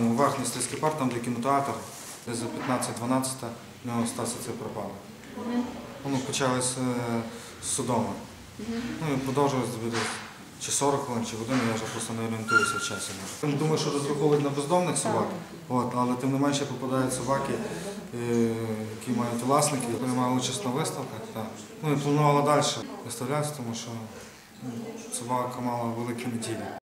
Ну, Верхній слизький парк, там де кінотеатр, десь за 15-12 в нього Стаса це пропало. Воно почалось е, з Содома. Ну і продовжилось десь чи 40 хвилин, чи годину, я вже просто не орієнтуюся в часі. Думаю, що розраховують на бездомних собак, от, але тим не менше попадають собаки, е, які мають власників, приймали участь на виставках. Так. Ну і планувала далі виставлятися, тому що ну, собака мала великі неділі.